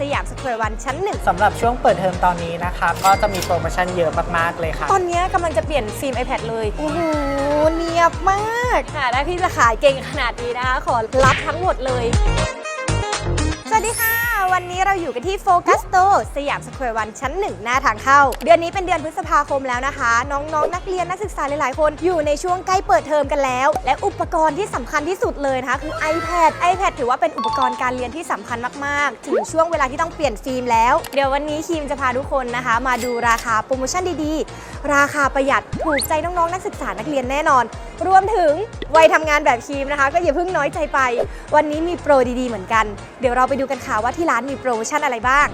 สยามสแควร์วันชั้นหนึ่งสำหรับช่วงเปิดเทอมตอนนี้นะคะ ก็จะมีโปรโมชั่นเยอะมากๆเลยค่ะ ตอนนี้กำลังจะเปลี่ยนฟิล์ม iPad เลย โอ้โห เนียบมากค่ะได้พี่จะขายเก่งขนาดนี้นะคะ ขอรับทั้งหมดเลยสวัส ดีค่ะ วันนี้เราอยู่กันที่โฟกัสโตสยามสแควร์วันชั้นหนึ่งหน้าทางเข้า เดือนนี้เป็นเดือนพฤษภาคมแล้วนะคะ น้องๆนักเรียนนักศึกษาหลายๆ คนอยู่ในช่วงใกล้เปิดเทอมกันแล้ว และอุปกรณ์ที่สำคัญที่สุดเลยนะคะคือ iPad iPad ถือว่าเป็นอุปกรณ์การเรียนที่สำคัญมากๆ ถึงช่วงเวลาที่ต้องเปลี่ยนฟิล์มแล้ว เดี๋ยววันนี้คีมจะพาทุกคนนะคะ มาดูราคาโปรโมชั่นดีๆ ราคาประหยัดถูกใจน้องๆ นักศึกษานักเรียนแน่นอน รวมถึงวัยทำงานแบบคีมนะคะ ก็อย่าเพิ่งน้อยใจไป วันนี้มีโปรดีๆเหมือนกัน เดี๋ยวเราไปดูกันค่ะว่าที่ร้านมีโปรโมชั่นอะไรบ้าง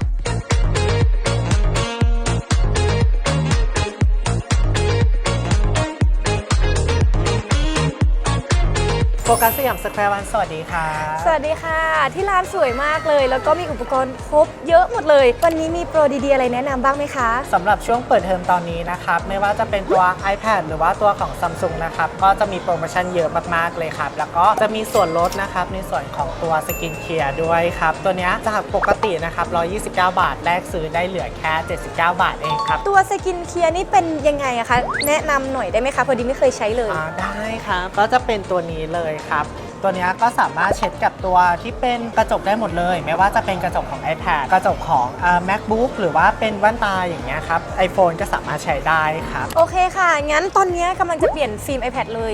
โฟกัสสยามสแควร์วันสวัสดีค่ะ สวัสดีค่ะ ที่ร้านสวยมากเลย แล้วก็มีอุปกรณ์ครบเยอะหมดเลย วันนี้มีโปรดีๆอะไรแนะนำบ้างไหมคะ สำหรับช่วงเปิดเทอมตอนนี้นะครับ ไม่ว่าจะเป็นตัว iPad หรือว่าตัวของ Samsung นะครับ ก็จะมีโปรโมชั่นเยอะมากๆเลยครับ แล้วก็จะมีส่วนลดนะครับ ในส่วนของตัวสกินเคียร์ด้วยครับ ตัวเนี้ยจากปกตินะครับ 129 บาท แลกซื้อได้เหลือแค่ 79 บาทเองครับตัวสกินเคียร์นี่เป็นยังไงอะคะ แนะนำหน่อยได้ไหมคะ พอดีไม่เคยใช้เลย อ่าได้ครับก็จะเป็นตัวนี้เลยครับ ตัวเนี้ยก็สามารถเช็ดกับตัวที่เป็นกระจกได้หมดเลย ไม่ว่าจะเป็นกระจกของ iPad กระจกของอ่า MacBook หรือว่าเป็นแว่นตาอย่างเงี้ยครับ iPhone ก็สามารถใช้ได้ครับ โอเคค่ะ งั้นตอนนี้กำลังจะเปลี่ยนฟิล์ม iPad เลย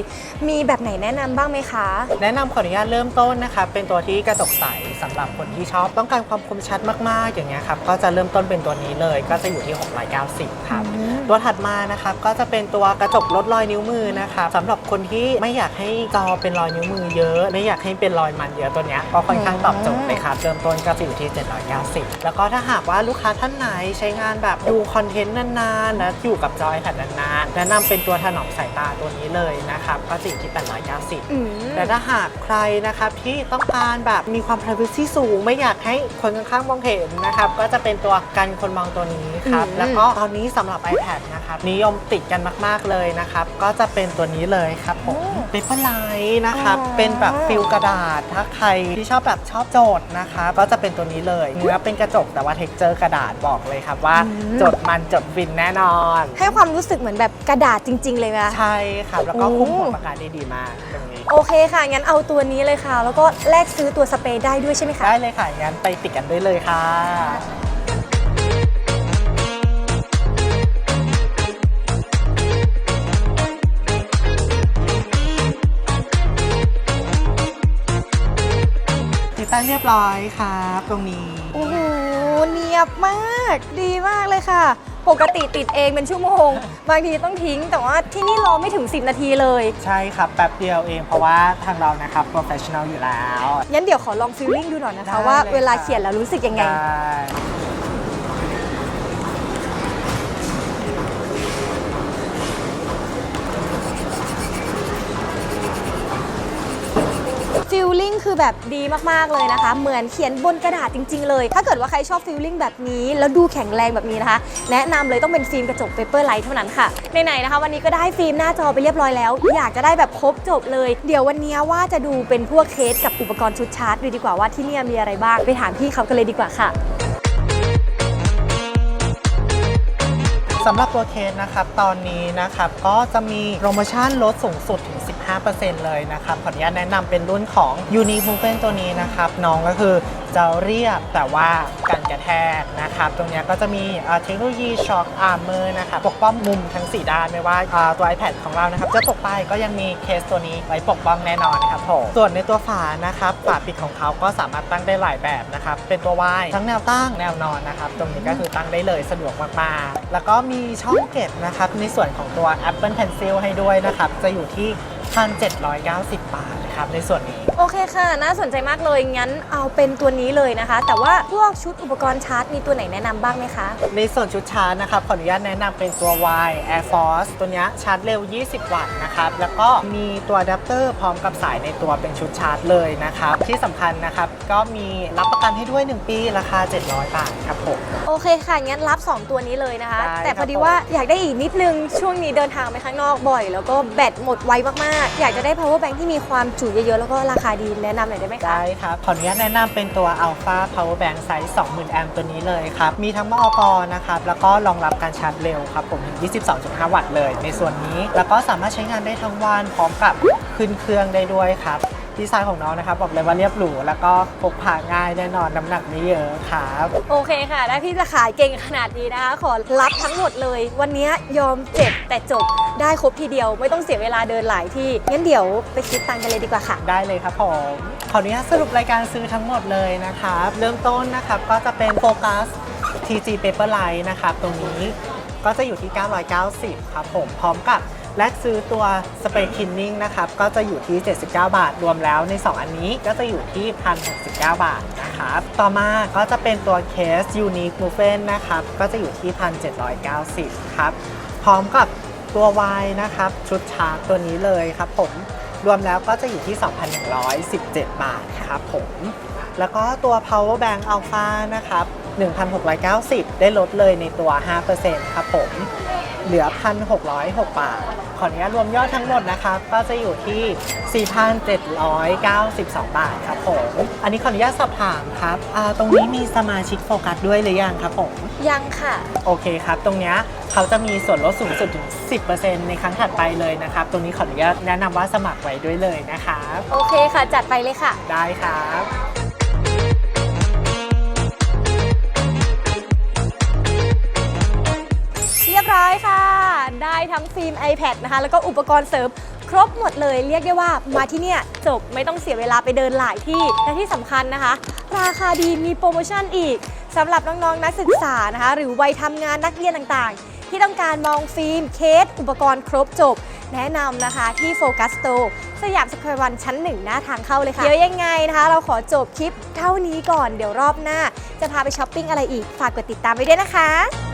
มีแบบไหนแนะนำบ้างไหมคะ แนะนำขออนุญาตเริ่มต้นนะครับเป็นตัวที่กระจกใสสำหรับคนที่ชอบต้องการความคมชัดมากๆ อย่างเงี้ยครับก็จะเริ่มต้นเป็นตัวนี้เลยก็จะอยู่ที่ 690 ครับอืมตัวถัดมานะครับก็จะเป็นตัวกระจกลดรอยนิ้วมือนะครับสำหรับคนที่ไม่อยากให้จอเป็นรอยนิ้วมือเยอะไม่อยากให้เป็นรอยมันเยอะตัวเนี้ยก็ค่อนข้างตอบโจทย์เลยครับเริ่มต้นก็จะอยู่ที่ 790 แล้วก็ถ้าหากว่าลูกค้าท่านไหนใช้งานแบบดูคอนเทนต์นานๆนะอยู่กับจอ iPad นานๆแนะนำเป็นตัวถนอมสายตาตัวนี้เลยนะครับก็จะอยู่ที่ 890อืมแต่ถ้าหากใครนะครับที่ต้องการแบบมีความ privacy สูง ไม่อยากให้คนข้างๆมองเห็นนะครับก็จะเป็นตัวกันคนมองตัวนี้ครับอืมแล้วก็ตอนนี้สำหรับ iPad นะครับนิยมติดกันมากๆเลยนะครับก็จะเป็นตัวนี้เลยครับผม Paper Light นะครับอ๋อเป็นแบบฟิลกระดาษ ถ้าใครที่ชอบแบบชอบโจทย์นะครับก็จะเป็นตัวนี้เลยเนื้อเป็นกระจกแต่ว่า texture กระดาษบอกเลยครับว่าจดมันจดฟินแน่นอน ให้ความรู้สึกเหมือนแบบกระดาษจริง ๆ เลยนะใช่ครับแล้วก็โอ้คุ้มหัวปากกาได้ดีมากตรงนี้โอเคค่ะ งั้นเอาตัวนี้เลยค่ะ แล้วก็แลกซื้อตัวสเปรย์ได้ด้วยใช่ไหมคะ ได้เลยค่ะ งั้นไปติดกันได้เลยค่ะ งเรียบร้อยครับ ตรงนี้ โอ้โห เนียบมาก ดีมากเลยค่ะ ปกติติดเองเป็นชั่วโมง บางทีต้องทิ้ง แต่ว่าที่นี่รอไม่ถึง 10 นาทีเลย ใช่ครับ แป๊บเดียวเองเพราะว่าทางเรานะครับโปรเฟชชั่นอลอยู่แล้ว งั้นเดี๋ยวขอลองฟิลลิ่งดูหน่อยนะคะ ได้ว่าเลยเวลาค่ะเขียนแล้วรู้สึกยังไง ได้ ฟิลลิ่งคือแบบดีมากๆเลยนะคะ เหมือนเขียนบนกระดาษจริง ๆ เลย ถ้าเกิดว่าใครชอบฟิลลิ่งแบบนี้ แล้วดูแข็งแรงแบบนี้นะคะ แนะนำเลยต้องเป็นฟิล์มกระจกเปเปอร์ไลท์เท่านั้นค่ะไหนๆนะคะวันนี้ก็ได้ฟิล์มหน้าจอไปเรียบร้อยแล้ว อยากจะได้แบบครบจบเลย เดี๋ยววันนี้ว่าจะดูเป็นพวกเคสกับอุปกรณ์ชุดชาร์จดูดีกว่าว่าที่นี่มีอะไรบ้างไปถามพี่เขากันเลยดีกว่าค่ะสำหรับตัวเคสนะครับ ตอนนี้นะครับ ก็จะมีโปรโมชั่นลดสูงสุดถึง 5%เลยนะครับขออนุญาตแนะนำเป็นรุ่นของ Unique Movement ตัวนี้นะครับน้องก็คือจะเรียบแต่ว่ากันกระแทกนะครับตรงนี้ก็จะมีเทคโนโลยี Shock Armor นะครับปกป้องมุมทั้ง 4 ด้านไม่ว่าอ่าตัว iPad ของเรานะครับจะตกไปก็ยังมีเคสตัวนี้ไว้ปกป้องแน่นอนนะครับผมส่วนในตัวฝานะครับฝาปิดของเขาก็สามารถตั้งได้หลายแบบนะครับเป็นตัววายทั้งแนวตั้งแนวนอนนะครับตรงนี้ก็คือตั้งได้เลยสะดวกมากๆแล้วก็มีช่องเก็บนะครับในส่วนของตัว Apple Pencil ให้ด้วยนะครับจะอยู่ที่ 1,790 บาทนะครับในส่วนนี้ โอเคค่ะ น่าสนใจมากเลย งั้นเอาเป็นตัวนี้เลยนะคะ แต่ว่าพวกชุดอุปกรณ์ชาร์จมีตัวไหนแนะนำบ้างไหมคะ ในส่วนชุดชาร์จนะครับ ขออนุญาตแนะนำเป็นตัว Y Air Force ตัวเนี้ยชาร์จเร็ว 20 วัตต์นะครับ แล้วก็มีตัวอะแดปเตอร์พร้อมกับสายในตัวเป็นชุดชาร์จเลยนะครับ ที่สำคัญนะครับ ก็มีรับประกันให้ด้วย 1 ปีราคา 700 บาทครับผม โอเคค่ะ งั้นรับ 2 ตัวนี้เลยนะคะ ได้แต่พอดีครับผม ว่าอยากได้อีกนิดนึง ช่วงนี้เดินทางไปข้างนอกบ่อย แล้วก็แบตหมดไวมากๆ อยากจะได้ power bank ที่มีความจุอยู่เยอะๆ แล้วก็ราคาดีแนะนำหน่อยได้ไหมคะ ได้ครับ ขออนุญาตแนะนำเป็นตัว Alpha Power Bank ไซส์ 20,000 แอมป์ตัวนี้เลยครับ มีทั้งมอกนะครับ แล้วก็รองรับการชาร์จเร็วครับ ผมถึง 22.5 วัตต์เลยในส่วนนี้ แล้วก็สามารถใช้งานได้ทั้งวันพร้อมกับขึ้นเครื่องได้ด้วยครับ ดีไซน์ของน้องนะครับ บอกเลยว่าเรียบหรูแล้วก็พกพาง่ายแน่นอนน้ำหนักไม่เยอะครับโอเคค่ะได้พี่จะขายเก่งขนาดนี้นะคะ ขอรับทั้งหมดเลย วันนี้ยอมเจ็บแต่จบได้ครบทีเดียว ไม่ต้องเสียเวลาเดินหลายที่งั้นเดี๋ยวไปคิดตังค์กันเลยดีกว่าค่ะ ได้เลยครับผมขออนุญาตสรุปรายการซื้อทั้งหมดเลยนะครับเริ่มต้นนะครับก็จะเป็นโฟกัส TG Paperline นะครับตรงนี้ก็จะอยู่ที่ 990 ครับผม พร้อมกับ แลกซื้อตัวสเปรย์คินนิ่งนะครับก็จะอยู่ที่ 79 บาท รวมแล้วใน 2 อันนี้ก็จะอยู่ที่ 1,069 บาทนะครับต่อมาก็จะเป็นตัวเคส Unique m o v e n นะครับก็จะอยู่ที่ 1,790ครับพร้อมกับตัว Y นะครับชุดชาร์จตัวนี้เลยครับผมรวมแล้วก็จะอยู่ที่ 2,117 บาทครับผมแล้วก็ตัว power bank alpha นะครับ 1,690 ได้ลดเลยในตัว 5%ครับผม เหลือ 1,606 บาท ขออนุญาตรวมยอดทั้งหมดนะครับก็จะอยู่ที่ 4,792 บาทครับผม อันนี้ขออนุญาตสอบถามครับอ่าตรงนี้มีสมาชิกโฟกัสด้วยหรือยังครับผม ยังค่ะ โอเคครับ ตรงเนี้ยเขาจะมีส่วนลดสูงสุดถึง 10%ในครั้งถัดไปเลยนะครับ ตรงนี้ขออนุญาตแนะนำว่าสมัครไว้ด้วยเลยนะครับ โอเคค่ะ จัดไปเลยค่ะ ได้ครับ เรียบร้อยค่ะ ได้ทั้งฟิล์ม iPad นะคะ แล้วก็อุปกรณ์เสริมครบหมดเลย เรียกได้ว่ามาที่เนี่ยจบไม่ต้องเสียเวลาไปเดินหลายที่ และที่สำคัญนะคะ ราคาดีมีโปรโมชั่นอีกสำหรับน้องๆนักศึกษานะคะ หรือวัยทำงานนักเรียนต่างๆ ที่ต้องการมองฟิล์มเคส อุปกรณ์ครบจบ แนะนำนะคะที่โฟกัสโตสยามสแควร์วันชั้นหนึ่งหน้าทางเข้าเลยค่ะ เดี๋ยวยังไงนะคะ เราขอจบคลิปเท่านี้ก่อนเดี๋ยวรอบหน้า จะพาไปช้อปปิ้งอะไรอีกฝากกดติดตามไว้ด้วยนะคะ